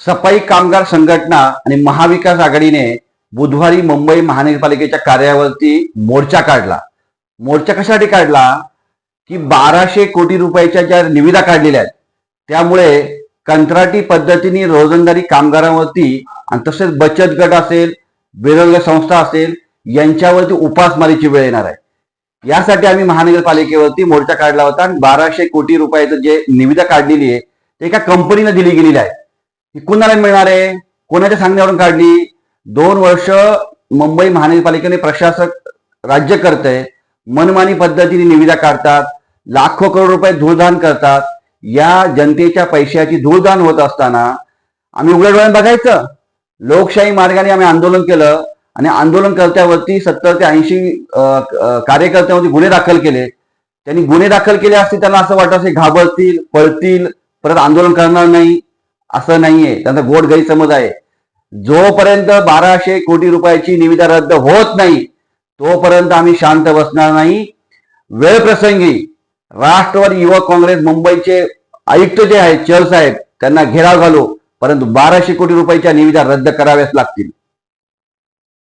सफाई कामगार संघटना आणि महाविकास आघाडीने बुधवारी मुंबई महानगरपालिकेच्या कार्यावरती मोर्चा काढला. मोर्चा कशासाठी काढला? की बाराशे कोटी रुपयाच्या ज्या निविदा काढलेल्या आहेत त्यामुळे कंत्राटी पद्धतीने रोजंदारी कामगारांवरती आणि तसेच बचत गट असेल बेरोजगार संस्था असेल यांच्यावरती उपासमारीची वेळ येणार आहे. यासाठी आम्ही महानगरपालिकेवरती मोर्चा काढला होता आणि बाराशे कोटी रुपयाचं जे निविदा काढलेली आहे ते एका कंपनीनं दिली गेलेली आहे. ही कुणाला मिळणार आहे? कोणाच्या सांगण्यावरून काढली? दोन वर्ष मुंबई महानगरपालिकेने प्रशासक राज्य करतंय. मनमानी पद्धतीने निविदा काढतात. लाखो करोड रुपये धूळदान करतात. या जनतेच्या पैशाची धूळदान होत असताना आम्ही उघड्या डोळ्यात बघायचं. लोकशाही मार्गाने आम्ही आंदोलन केलं आणि आंदोलन करत्यावरती सत्तर ते ऐंशी कार्यकर्त्यावरती गुन्हे दाखल केले. त्यांनी गुन्हे दाखल केले असते त्यांना असं वाटत असे घाबरतील पळतील परत आंदोलन करणार नाही. असं नाहीये. त्यांचा गोड गैरसमज आहे. जोपर्यंत बाराशे कोटी रुपयाची निविदा रद्द होत नाही तोपर्यंत आम्ही शांत बसणार नाही. वेळ प्रसंगी राष्ट्रवादी युवक काँग्रेस मुंबईचे आयुक्त जे आहेत चल साहेब त्यांना घेराव घालू. परंतु बाराशे कोटी रुपयाच्या निविदा रद्द कराव्याच लागतील.